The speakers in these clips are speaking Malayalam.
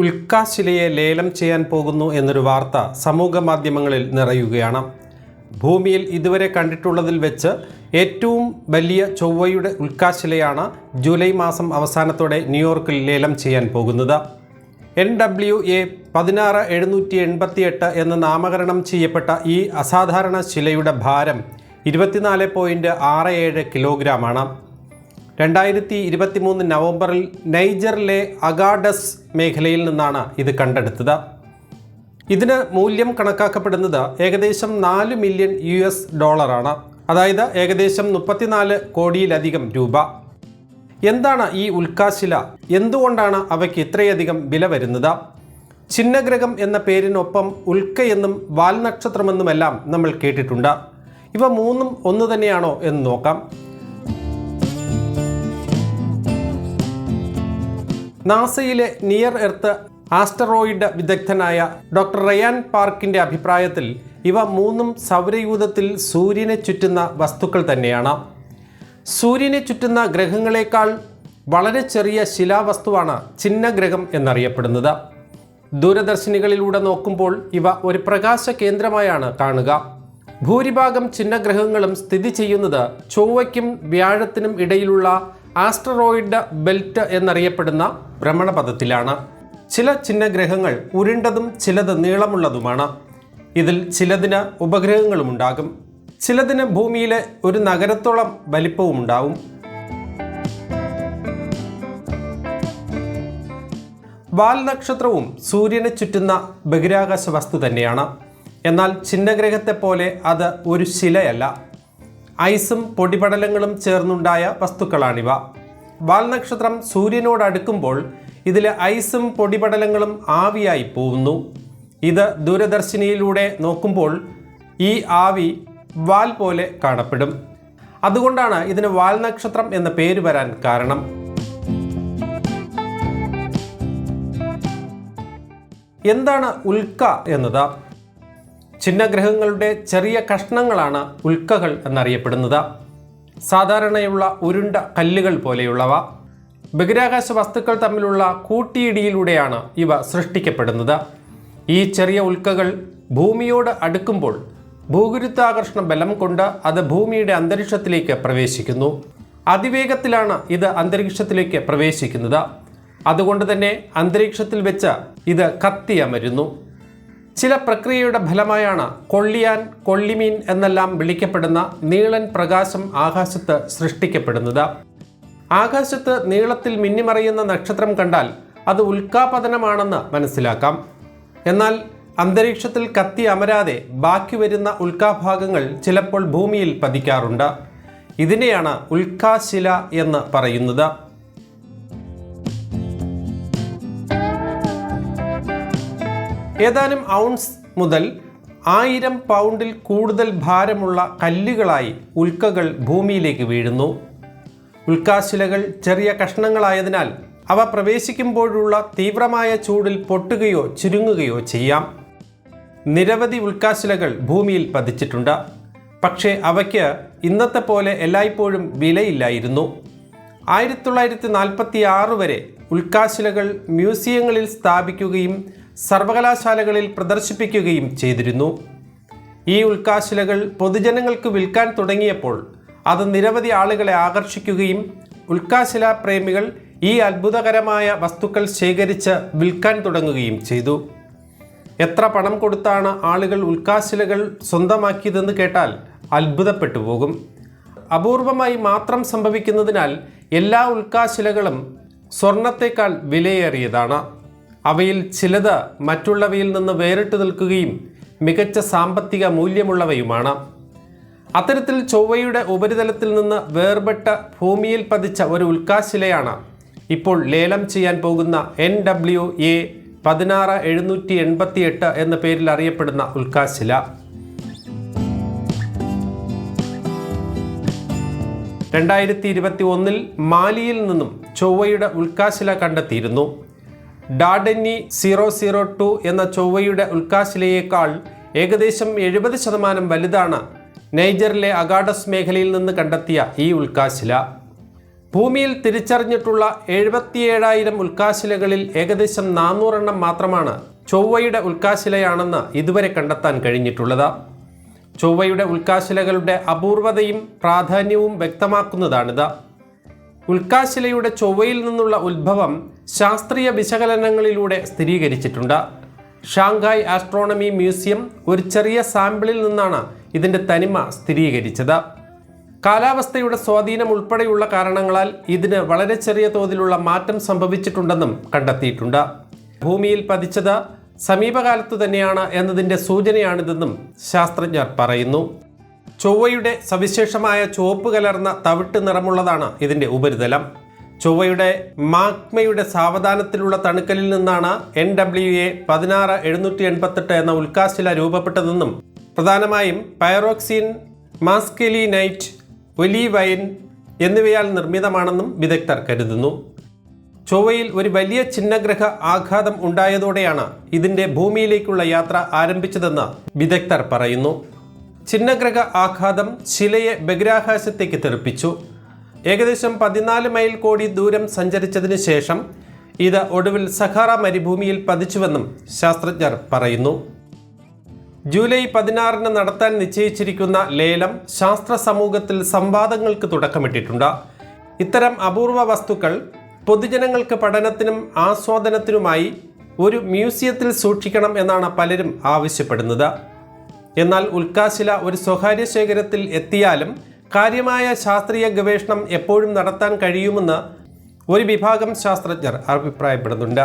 ഉൽക്കാശിലയെ ലേലം ചെയ്യാൻ പോകുന്നു എന്നൊരു വാർത്ത സമൂഹ മാധ്യമങ്ങളിൽ നിറയുകയാണ്. ഭൂമിയിൽ ഇതുവരെ കണ്ടിട്ടുള്ളതിൽ വെച്ച് ഏറ്റവും വലിയ ചൊവ്വയുടെ ഉൽക്കാശിലയാണ് ജൂലൈ മാസം അവസാനത്തോടെ ന്യൂയോർക്കിൽ ലേലം ചെയ്യാൻ പോകുന്നത്. എൻ ഡബ്ല്യു എ പതിനാറ് എഴുന്നൂറ്റി എൺപത്തിയെട്ട് എന്ന് നാമകരണം ചെയ്യപ്പെട്ട ഈ അസാധാരണ ശിലയുടെ ഭാരം ഇരുപത്തിനാല് പോയിന്റ് ആറ് ഏഴ് കിലോഗ്രാമാണ് രണ്ടായിരത്തി ഇരുപത്തി മൂന്ന് നവംബറിൽ നൈജറിലെ അഗാഡസ് മേഖലയിൽ നിന്നാണ് ഇത് കണ്ടെടുത്തത്. ഇതിന് മൂല്യം കണക്കാക്കപ്പെടുന്നത് ഏകദേശം നാല് മില്യൺ യു എസ് ഡോളറാണ്. അതായത് ഏകദേശം മുപ്പത്തിനാല് കോടിയിലധികം രൂപ. എന്താണ് ഈ ഉൽക്കാശില? എന്തുകൊണ്ടാണ് അവയ്ക്ക് ഇത്രയധികം വില വരുന്നത്? ചിഹ്നഗ്രഹം എന്ന പേരിനൊപ്പം ഉൽക്കയെന്നും വാൽനക്ഷത്രമെന്നുമെല്ലാം നമ്മൾ കേട്ടിട്ടുണ്ട്. ഇവ മൂന്നും ഒന്നു തന്നെയാണോ എന്ന് നോക്കാം. നാസയിലെ നിയർ എർത്ത് ആസ്റ്ററോയിഡ് വിദഗ്ധനായ ഡോക്ടർ റയാൻ പാർക്കിന്റെ അഭിപ്രായത്തിൽ ഇവ മൂന്നും സൗരയൂഥത്തിൽ സൂര്യനെ ചുറ്റുന്ന വസ്തുക്കൾ തന്നെയാണ്. സൂര്യനെ ചുറ്റുന്ന ഗ്രഹങ്ങളെക്കാൾ വളരെ ചെറിയ ശിലാവസ്തുവാണ് ചിഹ്നഗ്രഹം എന്നറിയപ്പെടുന്നത്. ദൂരദർശിനികളിലൂടെ നോക്കുമ്പോൾ ഇവ ഒരു പ്രകാശ കേന്ദ്രമായാണ് കാണുക. ഭൂരിഭാഗം ചിഹ്നഗ്രഹങ്ങളും സ്ഥിതി ചെയ്യുന്നത് ചൊവ്വയ്ക്കും വ്യാഴത്തിനും ഇടയിലുള്ള ആസ്ട്രോയിഡ് ബെൽറ്റ് എന്നറിയപ്പെടുന്ന ഭ്രമണപഥത്തിലാണ്. ചില ചിഹ്നഗ്രഹങ്ങൾ ഉരുണ്ടതും ചിലത് നീളമുള്ളതുമാണ്. ഇതിൽ ചിലതിന് ഉപഗ്രഹങ്ങളുമുണ്ടാകും. ചിലതിന് ഭൂമിയിലെ ഒരു നഗരത്തോളം വലിപ്പവും ഉണ്ടാവും വാൽ നക്ഷത്രവും സൂര്യനെ ചുറ്റുന്ന ബഹിരാകാശ വസ്തു തന്നെയാണ്. എന്നാൽ ചിഹ്നഗ്രഹത്തെ പോലെ അത് ഒരു ശിലയല്ല. ഐസും പൊടിപടലങ്ങളും ചേർന്നുണ്ടായ വസ്തുക്കളാണിവ. വാൽനക്ഷത്രം സൂര്യനോട് അടുക്കുമ്പോൾ ഇതിലെ ഐസും പൊടിപടലങ്ങളും ആവിയായി പോകുന്നു. ഇത് ദൂരദർശിനിയിലൂടെ നോക്കുമ്പോൾ ഈ ആവി വാൽ പോലെ കാണപ്പെടും. അതുകൊണ്ടാണ് ഇതിന് വാൽ നക്ഷത്രം എന്ന പേര് വരാൻ കാരണം. എന്താണ് ഉൽക്ക എന്നത്? ചിഹ്നഗ്രഹങ്ങളുടെ ചെറിയ കഷ്ണങ്ങളാണ് ഉൽക്കകൾ എന്നറിയപ്പെടുന്നത്. സാധാരണയുള്ള ഉരുണ്ട കല്ലുകൾ പോലെയുള്ളവ. ബഹിരാകാശ വസ്തുക്കൾ തമ്മിലുള്ള കൂട്ടിയിടിയിലൂടെയാണ് ഇവ സൃഷ്ടിക്കപ്പെടുന്നത്. ഈ ചെറിയ ഉൽക്കകൾ ഭൂമിയോട് അടുക്കുമ്പോൾ ഭൂഗുരുത്വാകർഷണ ബലം കൊണ്ട് അത് ഭൂമിയുടെ അന്തരീക്ഷത്തിലേക്ക് പ്രവേശിക്കുന്നു. അതിവേഗത്തിലാണ് ഇത് അന്തരീക്ഷത്തിലേക്ക് പ്രവേശിക്കുന്നത്. അതുകൊണ്ട് തന്നെ അന്തരീക്ഷത്തിൽ വെച്ച് ഇത് കത്തിയമരുന്നു. ചില പ്രക്രിയയുടെ ഫലമായാണ് കൊള്ളിയാൻ കൊള്ളിമീൻ എന്നെല്ലാം വിളിക്കപ്പെടുന്ന നീളൻ പ്രകാശം ആകാശത്ത് സൃഷ്ടിക്കപ്പെടുന്നത്. ആകാശത്ത് നീളത്തിൽ മിന്നിമറയുന്ന നക്ഷത്രം കണ്ടാൽ അത് ഉൽക്കാപതനമാണെന്ന് മനസ്സിലാക്കാം. എന്നാൽ അന്തരീക്ഷത്തിൽ കത്തി അമരാതെ ബാക്കി വരുന്ന ഉൽക്കാഭാഗങ്ങൾ ചിലപ്പോൾ ഭൂമിയിൽ പതിക്കാറുണ്ട്. ഇതിനെയാണ് ഉൽക്കാശില എന്ന് പറയുന്നത്. ഏതാനും ഔൺസ് മുതൽ ആയിരം പൗണ്ടിൽ കൂടുതൽ ഭാരമുള്ള കല്ലുകളായി ഉൽക്കകൾ ഭൂമിയിലേക്ക് വീഴുന്നു. ഉൽക്കാശിലകൾ ചെറിയ കഷ്ണങ്ങളായതിനാൽ അവ പ്രവേശിക്കുമ്പോഴുള്ള തീവ്രമായ ചൂടിൽ പൊട്ടുകയോ ചുരുങ്ങുകയോ ചെയ്യാം. നിരവധി ഉൽക്കാശിലകൾ ഭൂമിയിൽ പതിച്ചിട്ടുണ്ട്. പക്ഷേ അവയ്ക്ക് ഇന്നത്തെ പോലെ എല്ലായ്പ്പോഴും വിലയില്ലായിരുന്നു. ആയിരത്തി തൊള്ളായിരത്തി നാൽപ്പത്തി ആറ് വരെ ഉൽക്കാശിലകൾ മ്യൂസിയങ്ങളിൽ സ്ഥാപിക്കുകയും സർവകലാശാലകളിൽ പ്രദർശിപ്പിക്കുകയും ചെയ്തിരുന്നു. ഈ ഉൽക്കാശിലകൾ പൊതുജനങ്ങൾക്ക് വിൽക്കാൻ തുടങ്ങിയപ്പോൾ അത് നിരവധി ആളുകളെ ആകർഷിക്കുകയും ഉൽക്കാശില പ്രേമികൾ ഈ അത്ഭുതകരമായ വസ്തുക്കൾ ശേഖരിച്ച് വിൽക്കാൻ തുടങ്ങുകയും ചെയ്തു. എത്ര പണം കൊടുത്താണ് ആളുകൾ ഉൽക്കാശിലകൾ സ്വന്തമാക്കിയതെന്ന് കേട്ടാൽ അത്ഭുതപ്പെട്ടു പോകും. അപൂർവമായി മാത്രം സംഭവിക്കുന്നതിനാൽ എല്ലാ ഉൽക്കാശിലകളും സ്വർണത്തേക്കാൾ വിലയേറിയതാണ്. അവയിൽ ചിലത് മറ്റുള്ളവയിൽ നിന്ന് വേറിട്ട് നിൽക്കുകയും മികച്ച സാമ്പത്തിക മൂല്യമുള്ളവയുമാണ്. അത്തരത്തിൽ ചൊവ്വയുടെ ഉപരിതലത്തിൽ നിന്ന് വേർപെട്ട ഭൂമിയിൽ പതിച്ച ഒരു ഉൽക്കാശിലയാണ് ഇപ്പോൾ ലേലം ചെയ്യാൻ പോകുന്ന എൻ ഡബ്ല്യു എ പതിനാറ് എഴുന്നൂറ്റി എൺപത്തി എട്ട് എന്ന പേരിൽ അറിയപ്പെടുന്ന ഉൽക്കാശില. രണ്ടായിരത്തി ഇരുപത്തി ഒന്നിൽ മാലിയിൽ നിന്നും ചൊവ്വയുടെ ഉൽക്കാശില കണ്ടെത്തിയിരുന്നു. ഡാഡന്നി സീറോ സീറോ ടു എന്ന ചൊവ്വയുടെ ഉൽക്കാശിലയേക്കാൾ ഏകദേശം എഴുപത് ശതമാനം വലുതാണ് നൈജറിലെ അഗാഡസ് മേഖലയിൽ നിന്ന് കണ്ടെത്തിയ ഈ ഉൽക്കാശില ഭൂമിയിൽ തിരിച്ചറിഞ്ഞിട്ടുള്ള എഴുപത്തിയേഴായിരം ഉൽക്കാശിലകളിൽ ഏകദേശം നാനൂറെണ്ണം മാത്രമാണ് ചൊവ്വയുടെ ഉൽക്കാശിലയാണെന്ന് ഇതുവരെ കണ്ടെത്താൻ കഴിഞ്ഞിട്ടുള്ളത്. ചൊവ്വയുടെ ഉൽക്കാശിലകളുടെ അപൂർവതയും പ്രാധാന്യവും വ്യക്തമാക്കുന്നതാണിത്. ഉൽക്കാശിലയുടെ ചൊവ്വയിൽ നിന്നുള്ള ഉത്ഭവം ശാസ്ത്രീയ വിശകലനങ്ങളിലൂടെ സ്ഥിരീകരിച്ചിട്ടുണ്ട്. ഷാങ്ഹായ് ആസ്ട്രോണമി മ്യൂസിയം ഒരു ചെറിയ സാമ്പിളിൽ നിന്നാണ് ഇതിന്റെ തനിമ സ്ഥിരീകരിച്ചത്. കാലാവസ്ഥയുടെ സ്വാധീനം ഉൾപ്പെടെയുള്ള കാരണങ്ങളാൽ ഇതിന് വളരെ ചെറിയ തോതിലുള്ള മാറ്റം സംഭവിച്ചിട്ടുണ്ടെന്നും കണ്ടെത്തിയിട്ടുണ്ട്. ഭൂമിയിൽ പതിച്ചത് സമീപകാലത്തു തന്നെയാണ് എന്നതിന്റെ സൂചനയാണിതെന്നും ശാസ്ത്രജ്ഞർ പറയുന്നു. ചൊവ്വയുടെ സവിശേഷമായ ചുവപ്പ് കലർന്ന തവിട്ട് നിറമുള്ളതാണ് ഇതിന്റെ ഉപരിതലം. ചൊവ്വയുടെ മാഗ്മയുടെ സാവധാനത്തിലുള്ള തണുക്കലിൽ നിന്നാണ് എൻ ഡബ്ല്യു എ പതിനാറ് എഴുന്നൂറ്റി എൺപത്തെട്ട് എന്ന ഉൽക്കാശില രൂപപ്പെട്ടതെന്നും പ്രധാനമായും പൈറോക്സിൻ മാസ്കെലിനൈറ്റ് ഒലീവൈൻ എന്നിവയാൽ നിർമ്മിതമാണെന്നും വിദഗ്ധർ കരുതുന്നു. ചൊവ്വയിൽ ഒരു വലിയ ചിഹ്നഗ്രഹ ആഘാതം ഉണ്ടായതോടെയാണ് ഇതിന്റെ ഭൂമിയിലേക്കുള്ള യാത്ര ആരംഭിച്ചതെന്ന് വിദഗ്ധർ പറയുന്നു. ചിഹ്നഗ്രഹ ആഘാതം ശിലയെ ബഹിരാകാശത്തേക്ക് തെറിപ്പിച്ചു. ഏകദേശം പതിനാല് മൈൽ കോടി ദൂരം സഞ്ചരിച്ചതിന് ശേഷം ഇത് ഒടുവിൽ സഹാറ മരുഭൂമിയിൽ പതിച്ചുവെന്നും ശാസ്ത്രജ്ഞർ പറയുന്നു. ജൂലൈ പതിനാറിന് നടത്താൻ നിശ്ചയിച്ചിരിക്കുന്ന ലേലം ശാസ്ത്ര സമൂഹത്തിൽ സംവാദങ്ങൾക്ക് തുടക്കമിട്ടിട്ടുണ്ട്. ഇത്തരം അപൂർവ വസ്തുക്കൾ പൊതുജനങ്ങൾക്ക് പഠനത്തിനും ആസ്വാദനത്തിനുമായി ഒരു മ്യൂസിയത്തിൽ സൂക്ഷിക്കണം എന്നാണ് പലരും ആവശ്യപ്പെടുന്നത്. എന്നാൽ ഉൽക്കാശില ഒരു സ്വകാര്യ ശേഖരത്തിൽ എത്തിയാലും കാര്യമായ ശാസ്ത്രീയ ഗവേഷണം എപ്പോഴും നടത്താൻ കഴിയുമെന്ന് ഒരു വിഭാഗം ശാസ്ത്രജ്ഞർ അഭിപ്രായപ്പെടുന്നുണ്ട്.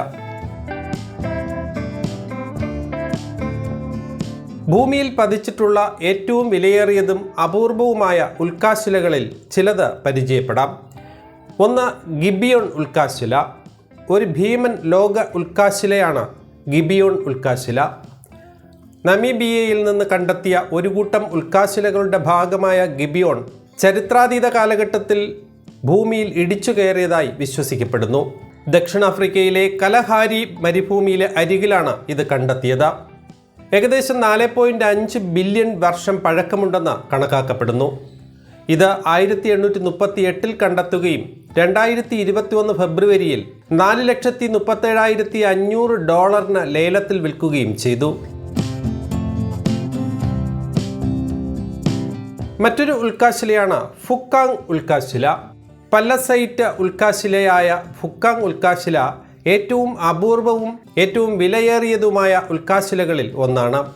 ഭൂമിയിൽ പതിച്ചിട്ടുള്ള ഏറ്റവും വിലയേറിയതും അപൂർവവുമായ ഉൽക്കാശിലകളിൽ ചിലത് പരിചയപ്പെടാം. ഒന്ന് ഗിബിയോൺ ഉൽക്കാശില. ഒരു ഭീമൻ ലോക ഉൽക്കാശിലയാണ് ഗിബിയോൺ ഉൽക്കാശില. നമീബിയയിൽ നിന്ന് കണ്ടെത്തിയ ഒരു കൂട്ടം ഉൽക്കാശിലകളുടെ ഭാഗമായ ഗിബിയോൺ ചരിത്രാതീത കാലഘട്ടത്തിൽ ഭൂമിയിൽ ഇടിച്ചു കയറിയതായി വിശ്വസിക്കപ്പെടുന്നു. ദക്ഷിണാഫ്രിക്കയിലെ കലഹാരി മരുഭൂമിയിലെ അരികിലാണ് ഇത് കണ്ടെത്തിയത്. ഏകദേശം നാല് പോയിന്റ് അഞ്ച് ബില്യൺ വർഷം പഴക്കമുണ്ടെന്ന് കണക്കാക്കപ്പെടുന്നു. ഇത് ആയിരത്തി എണ്ണൂറ്റി മുപ്പത്തി എട്ടിൽ കണ്ടെത്തുകയും രണ്ടായിരത്തി ഇരുപത്തി ഒന്ന് ഫെബ്രുവരിയിൽ നാല് ലക്ഷത്തി മുപ്പത്തേഴായിരത്തി അഞ്ഞൂറ് ഡോളറിന് ലേലത്തിൽ വിൽക്കുകയും ചെയ്തു. മറ്റൊരു ഉൽക്കാശിലയാണ് ഫുക്കാങ് ഉൽക്കാശില. പല്ലസൈറ്റ് ഉൽക്കാശിലയായ ഫുക്കാങ് ഉൽക്കാശില ഏറ്റവും അപൂർവവും ഏറ്റവും വിലയേറിയതുമായ ഉൽക്കാശിലകളിൽ ഒന്നാണ്.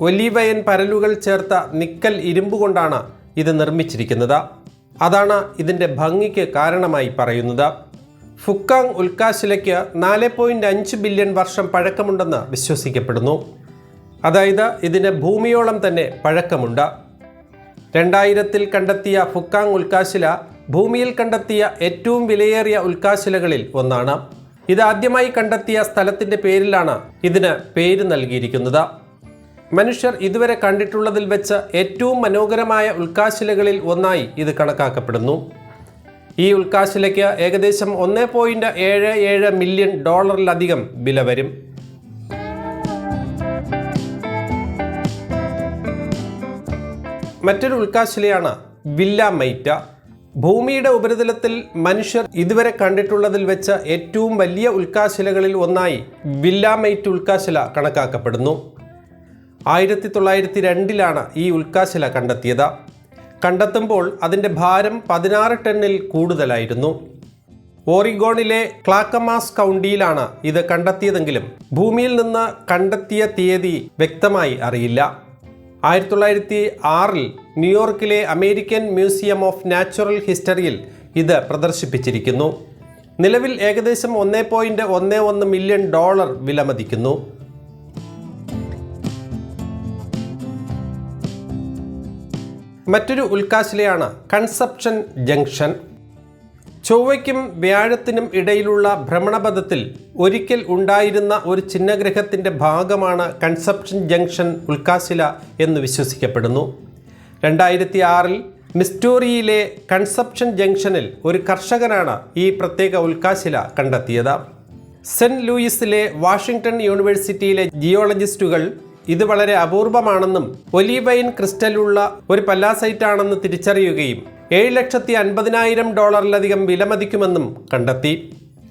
ഒലീവയൻ പരലുകൾ ചേർത്ത നിക്കൽ ഇരുമ്പ് കൊണ്ടാണ് ഇത് നിർമ്മിച്ചിരിക്കുന്നത്. അതാണ് ഇതിന്റെ ഭംഗിക്ക് കാരണമായി പറയുന്നത്. ഫുക്കാങ് ഉൽക്കാശിലയ്ക്ക് നാല് പോയിന്റ് അഞ്ച് ബില്യൺ വർഷം പഴക്കമുണ്ടെന്ന് വിശ്വസിക്കപ്പെടുന്നു. അതായത് ഇതിന് ഭൂമിയോളം തന്നെ പഴക്കമുണ്ട്. രണ്ടായിരത്തിൽ കണ്ടെത്തിയ ഫുക്കാങ് ഉൽക്കാശില ഭൂമിയിൽ കണ്ടെത്തിയ ഏറ്റവും വിലയേറിയ ഉൽക്കാശിലകളിൽ ഒന്നാണ്. ഇതാദ്യമായി കണ്ടെത്തിയ സ്ഥലത്തിന്റെ പേരിലാണ് ഇതിന് പേര് നൽകിയിരിക്കുന്നത്. മനുഷ്യർ ഇതുവരെ കണ്ടിട്ടുള്ളതിൽ വെച്ച് ഏറ്റവും മനോഹരമായ ഉൽക്കാശിലകളിൽ ഒന്നായി ഇത് കണക്കാക്കപ്പെടുന്നു. ഈ ഉൽക്കാശിലയ്ക്ക് ഏകദേശം ഒന്ന് പോയിന്റ് ഏഴ് ഏഴ് മില്യൺ ഡോളറിലധികം വില വരും. മറ്റൊരു ഉൽക്കാശിലയാണ് വില്ലാമൈറ്റ ഭൂമിയുടെ ഉപരിതലത്തിൽ മനുഷ്യർ ഇതുവരെ കണ്ടിട്ടുള്ളതിൽ വെച്ച ഏറ്റവും വലിയ ഉൽക്കാശിലകളിൽ ഒന്നായി വില്ലാമൈറ്റ് ഉൽക്കാശില കണക്കാക്കപ്പെടുന്നു. ആയിരത്തി തൊള്ളായിരത്തി രണ്ടിലാണ് ഈ ഉൽക്കാശില കണ്ടെത്തിയത്. കണ്ടെത്തുമ്പോൾ അതിന്റെ ഭാരം പതിനാറ് ടണ്ണിൽ കൂടുതലായിരുന്നു. ഓറിഗോണിലെ ക്ലാക്കമാസ് കൗണ്ടിയിലാണ് ഇത് കണ്ടെത്തിയതെങ്കിലും ഭൂമിയിൽ നിന്ന് കണ്ടെത്തിയ തീയതി വ്യക്തമായി അറിയില്ല. ആയിരത്തി തൊള്ളായിരത്തി ആറിൽ ന്യൂയോർക്കിലെ അമേരിക്കൻ മ്യൂസിയം ഓഫ് നാച്ചുറൽ ഹിസ്റ്ററിയിൽ ഇത് പ്രദർശിപ്പിച്ചിരിക്കുന്നു. നിലവിൽ ഏകദേശം ഒന്ന് പോയിന്റ് ഒന്ന് ഒന്ന് മില്യൺ ഡോളർ വിലമതിക്കുന്നു. മറ്റൊരു ഉൽക്കാശിലെയാണ് കൺസപ്ഷൻ ജംഗ്ഷൻ. ചൊവ്വയ്ക്കും വ്യാഴത്തിനും ഇടയിലുള്ള ഭ്രമണപഥത്തിൽ ഒരിക്കൽ ഉണ്ടായിരുന്ന ഒരു ചിഹ്നഗ്രഹത്തിന്റെ ഭാഗമാണ് കൺസെപ്ഷൻ ജംഗ്ഷൻ ഉൽക്കാശില എന്ന് വിശ്വസിക്കപ്പെടുന്നു. രണ്ടായിരത്തി ആറിൽ മിസ്റ്റോറിയിലെ കൺസെപ്ഷൻ ജംഗ്ഷനിൽ ഒരു കർഷകനാണ് ഈ പ്രത്യേക ഉൽക്കാശില കണ്ടെത്തിയത്. സെന്റ് ലൂയിസിലെ വാഷിംഗ്ടൺ യൂണിവേഴ്സിറ്റിയിലെ ജിയോളജിസ്റ്റുകൾ ഇത് വളരെ അപൂർവമാണെന്നും ഒലീവൈൻ ക്രിസ്റ്റലുള്ള ഒരു പല്ലാസൈറ്റാണെന്ന് തിരിച്ചറിയുകയും ഏഴ് ലക്ഷത്തി അൻപതിനായിരം ഡോളറിലധികം വിലമതിക്കുമെന്നും കണ്ടെത്തി.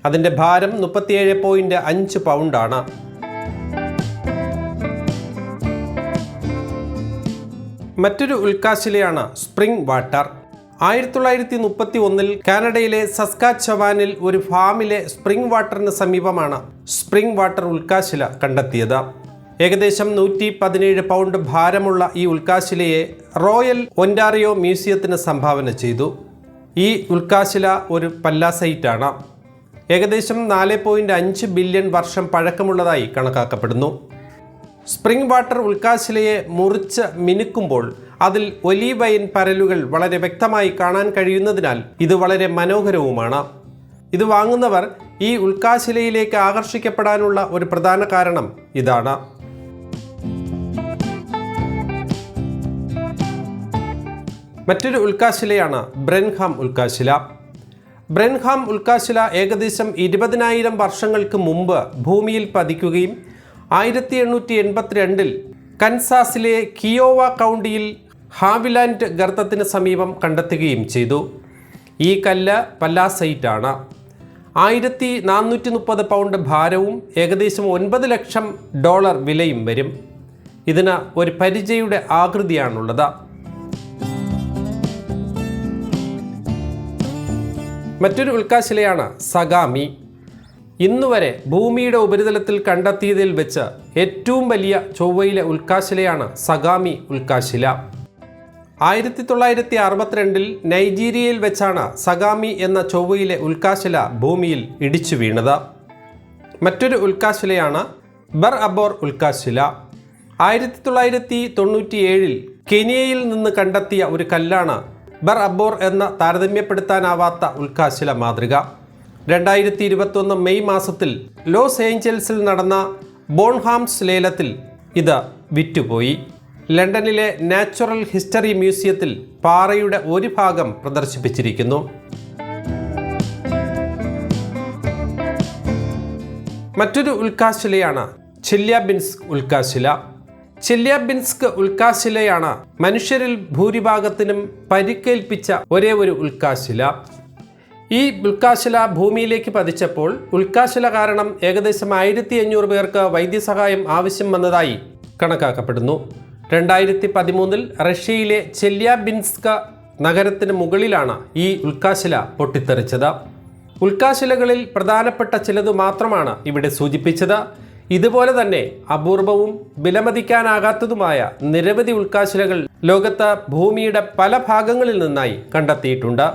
അതിന്റെ ഭാരം മുപ്പത്തിയേഴ് പോയിന്റ് അഞ്ച് പൗണ്ടാണ്. മറ്റൊരു ഉൽക്കാശിലയാണ് സ്പ്രിംഗ് വാട്ടർ. ആയിരത്തി തൊള്ളായിരത്തി മുപ്പത്തി ഒന്നിൽ കാനഡയിലെ സസ്കാച്ചവാനിൽ ഒരു ഫാമിലെ സ്പ്രിംഗ് വാട്ടറിന് സമീപമാണ് സ്പ്രിംഗ് വാട്ടർ ഉൽക്കാശില കണ്ടെത്തിയത്. ഏകദേശം നൂറ്റി പതിനേഴ് പൗണ്ട് ഭാരമുള്ള ഈ ഉൽക്കാശിലയെ റോയൽ ഒന്റാറിയോ മ്യൂസിയത്തിന് സംഭാവന ചെയ്തു. ഈ ഉൽക്കാശില ഒരു പല്ലാസൈറ്റാണ് ഏകദേശം നാല് പോയിന്റ് അഞ്ച് ബില്യൺ വർഷം പഴക്കമുള്ളതായി കണക്കാക്കപ്പെടുന്നു. സ്പ്രിംഗ് വാട്ടർ ഉൽക്കാശിലയെ മുറിച്ച് മിനുക്കുമ്പോൾ അതിൽ ഒലീവയൻ പരലുകൾ വളരെ വ്യക്തമായി കാണാൻ കഴിയുന്നതിനാൽ ഇത് വളരെ മനോഹരവുമാണ്. ഇത് വാങ്ങുന്നവർ ഈ ഉൽക്കാശിലയിലേക്ക് ആകർഷിക്കപ്പെടാനുള്ള ഒരു പ്രധാന കാരണം ഇതാണ്. മറ്റൊരു ഉൽക്കാശിലയാണ് ബ്രെൻഹാം ഉൽക്കാശില. ബ്രെൻഹാം ഉൽക്കാശില ഏകദേശം ഇരുപതിനായിരം വർഷങ്ങൾക്ക് മുമ്പ് ഭൂമിയിൽ പതിക്കുകയും ആയിരത്തി എണ്ണൂറ്റി എൺപത്തിരണ്ടിൽ കൻസാസിലെ കിയോവ കൗണ്ടിയിൽ ഹാവിലാൻഡ് ഗർത്തത്തിന് സമീപം കണ്ടെത്തുകയും ചെയ്തു. ഈ കല്ല് പല്ലാസൈറ്റാണ്. ആയിരത്തി നാനൂറ്റി മുപ്പത് പൗണ്ട് ഭാരവും ഏകദേശം ഒൻപത് ലക്ഷം ഡോളർ വിലയും വരും. ഇതിന് ഒരു പരിചയുടെ ആകൃതിയാണുള്ളത്. മറ്റൊരു ഉൽക്കാശിലയാണ് സഗാമി. ഇന്നുവരെ ഭൂമിയുടെ ഉപരിതലത്തിൽ കണ്ടെത്തിയതിൽ വെച്ച് ഏറ്റവും വലിയ ചൊവ്വയിലെ ഉൽക്കാശിലയാണ് സഗാമി ഉൽക്കാശില ആയിരത്തി തൊള്ളായിരത്തി അറുപത്തിരണ്ടിൽ നൈജീരിയയിൽ വെച്ചാണ് സഗാമി എന്ന ചൊവ്വയിലെ ഉൽക്കാശില ഭൂമിയിൽ ഇടിച്ചു വീണത്. മറ്റൊരു ഉൽക്കാശിലയാണ് ബർ അബോർ ഉൽക്കാശില ആയിരത്തി തൊള്ളായിരത്തി തൊണ്ണൂറ്റിയേഴിൽ കെനിയയിൽ നിന്ന് കണ്ടെത്തിയ ഒരു കല്ലാണ് ബർ അബോർ എന്ന താരതമ്യപ്പെടുത്താനാവാത്ത ഉൽക്കാശില മാതൃക. രണ്ടായിരത്തി ഇരുപത്തൊന്ന് മെയ് മാസത്തിൽ ലോസ് ഏഞ്ചൽസിൽ നടന്ന ബോൺഹാംസ് ലേലത്തിൽ ഇത് വിറ്റുപോയി. ലണ്ടനിലെ നാച്ചുറൽ ഹിസ്റ്ററി മ്യൂസിയത്തിൽ പാറയുടെ ഒരു ഭാഗം പ്രദർശിപ്പിച്ചിരിക്കുന്നു. മറ്റൊരു ഉൽക്കാശിലയാണ് ചില്യാബിൻസ് ഉൽക്കാശില. ചെല്യാബിൻസ്ക് ഉൽക്കാശിലയാണ്. മനുഷ്യരിൽ ഭൂരിഭാഗത്തിനും പരിക്കേൽപ്പിച്ച ഒരേ ഒരു ഉൽക്കാശില. ഈ ഉൽക്കാശില ഭൂമിയിലേക്ക് പതിച്ചപ്പോൾ ഉൽക്കാശില കാരണം ഏകദേശം ആയിരത്തി അഞ്ഞൂറ് പേർക്ക് വൈദ്യസഹായം ആവശ്യം വന്നതായി കണക്കാക്കപ്പെടുന്നു. രണ്ടായിരത്തി പതിമൂന്നിൽ റഷ്യയിലെ ചെല്യാബിൻസ്ക നഗരത്തിന് മുകളിലാണ് ഈ ഉൽക്കാശില പൊട്ടിത്തെറിച്ചത്. ഉൽക്കാശിലകളിൽ പ്രധാനപ്പെട്ട ചിലത് മാത്രമാണ് ഇവിടെ സൂചിപ്പിച്ചത്. ഇതുപോലെ തന്നെ അപൂർവവും വിലമതിക്കാനാകാത്തതുമായ നിരവധി ഉൾക്കാശിലകൾ ലോകത്ത് ഭൂമിയുടെ പല ഭാഗങ്ങളിൽ നിന്നായി കണ്ടെത്തിയിട്ടുണ്ട്.